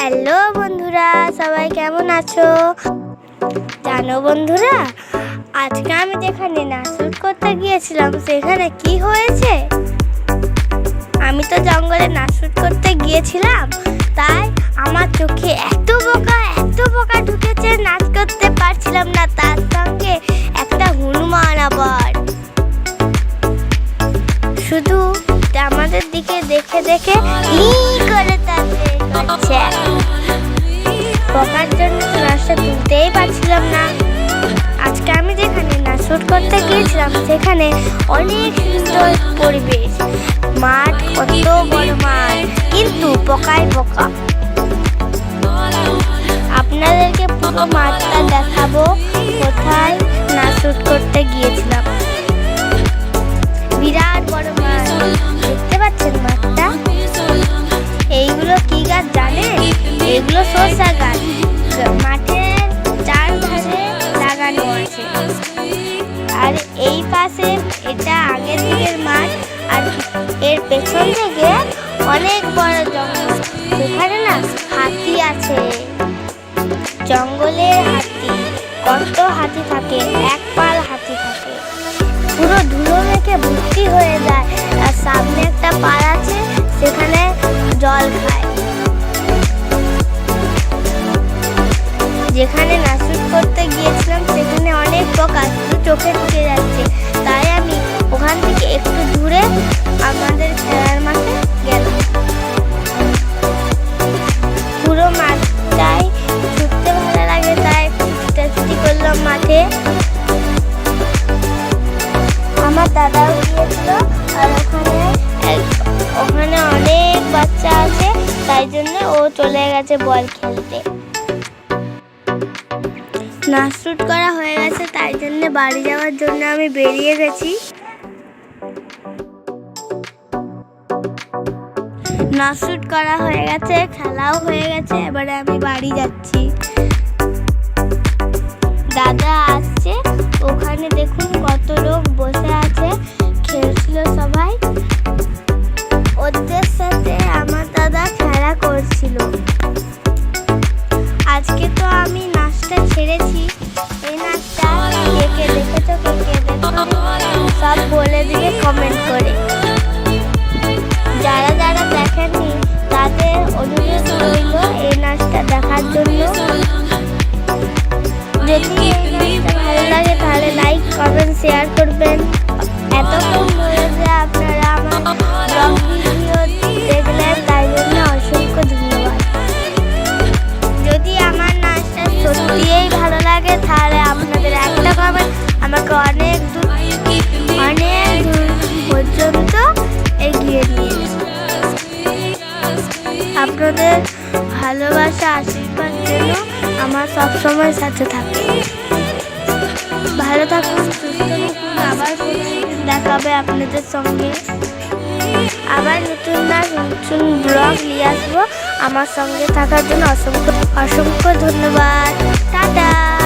Hello বন্ধুরা, সবাই কেমন আছো? জানো বন্ধুরা, আজকে আমি যেখানে নাচ করতে গিয়েছিলাম, সেখানে কি হয়েছে? আমি তো জঙ্গলে নাচ করতে গিয়েছিলাম, তাই আমার চোখে এত বোকা এত বোকা ঢুকেছে, নাচ করতে পারছিলাম না, তার সঙ্গে একটা হনুমান আবার। শুধু আমাদের দিকে দেখে দেখে পারছিলাম না। আজকে আমি যেখানে নাচ শুট করতে গিয়েছিলাম, সেখানে অনেক সুন্দর পরিবেশ। মাঠ কত বড় মাঠ, কিন্তু পকায় পোকা। আপনাদেরকে পুরো মাঠটা দেখাবো, কোথায় না শুট করতে গিয়েছিলাম। পাশে এটা আগের দিকের মাঠ আর এর পেছন থেকে অনেক বড় জঙ্গল। সেখানে না হাতি আছে। জঙ্গলের হাতি কত হাতি থাকে, এক পাল হাতি থাকে। পুরো ধুলো মেখে ভর্তি হয়ে যায় আর সামনে একটা পাড় আছে, সেখানে জল খায়। যেখানে গেছে বল খেলতে। নাচ শুট করা হয়ে গেছে, তাই জন্য বাড়ি যাওয়ার জন্য আমি বেরিয়ে গেছি। নাচ শুট করা হয়ে গেছে, খেলাও হয়ে গেছে, এবারে আমি বাড়ি যাচ্ছি। দাদা আসছে, ওখানে দেখুন সব বলে দিয়ে কমেন্ট করে। যারা যারা দেখেননি, তাদের অনুরোধ রইল এই নাচটা দেখার জন্য। যদি ভালো লাগে, তাহলে লাইক কমেন্ট শেয়ার করবেন। এতক্ষণ ধরে যে আপনারা আশীর্বাদ যেন আমার সবসময় সাথে থাকে। ভালো থাকুন, সুস্থ থাকুন। আবার দেখাবে আপনাদের সঙ্গে। আবার নতুন না নতুন ব্লগ নিয়ে আসব। আমার সঙ্গে থাকার জন্য অসংখ্য অসংখ্য ধন্যবাদ। টাটা!